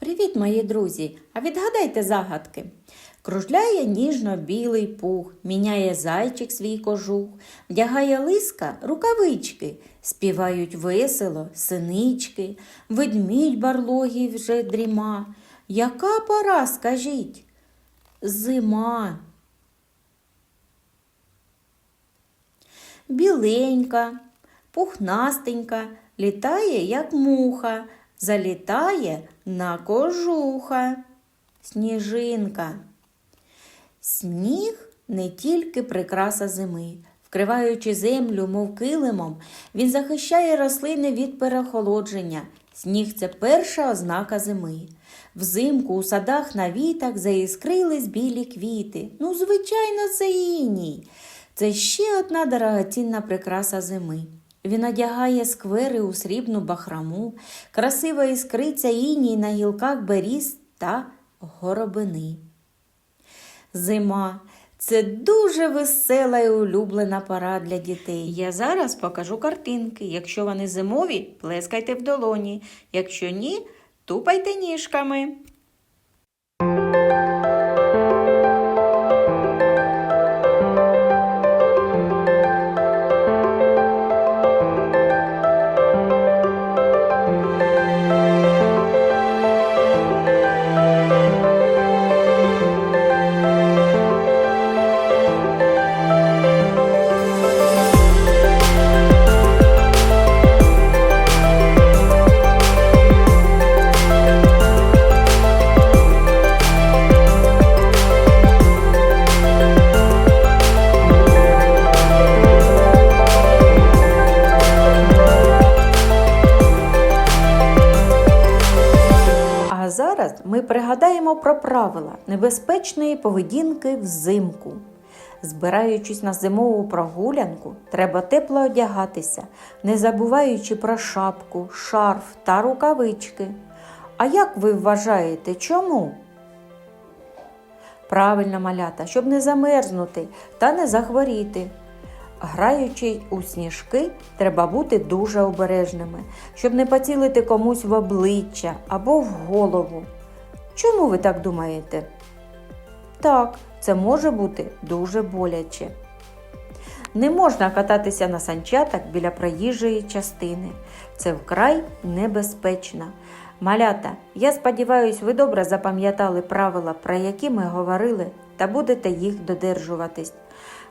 Привіт, мої друзі! А відгадайте загадки. Кружляє ніжно-білий пух, міняє зайчик свій кожух, вдягає лиска рукавички, співають весело синички, ведмідь барлогий вже дріма. Яка пора, скажіть? Зима. Біленька, пухнастенька, літає, як муха, залітає на кожуха. Сніжинка. Сніг не тільки прикраса зими. Вкриваючи землю, мов килимом, він захищає рослини від переохолодження. Сніг це перша ознака зими. Взимку у садах на вітах заіскрились білі квіти. Ну, звичайно, це іній. Це ще одна дорогоцінна прикраса зими. Він одягає сквери у срібну бахраму, красиво іскриться іній на гілках беріз та горобини. Зима це дуже весела і улюблена пора для дітей. Я зараз покажу картинки. Якщо вони зимові, плескайте в долоні. Якщо ні, тупайте ніжками. Зараз ми пригадаємо про правила небезпечної поведінки взимку. Збираючись на зимову прогулянку, треба тепло одягатися, не забуваючи про шапку, шарф та рукавички. А як ви вважаєте, чому? Правильно, малята, щоб не замерзнути та не захворіти. Граючи у сніжки, треба бути дуже обережними, щоб не поцілити комусь в обличчя або в голову. Чому ви так думаєте? Так, це може бути дуже боляче. Не можна кататися на санчатах біля проїжджої частини. Це вкрай небезпечно. Малята, я сподіваюся, ви добре запам'ятали правила, про які ми говорили, та будете їх додержуватись.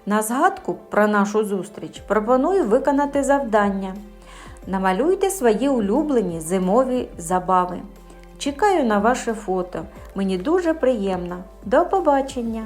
На згадку про нашу зустріч пропоную виконати завдання. Намалюйте свої улюблені зимові забави. Чекаю на ваше фото. Мені дуже приємно. До побачення!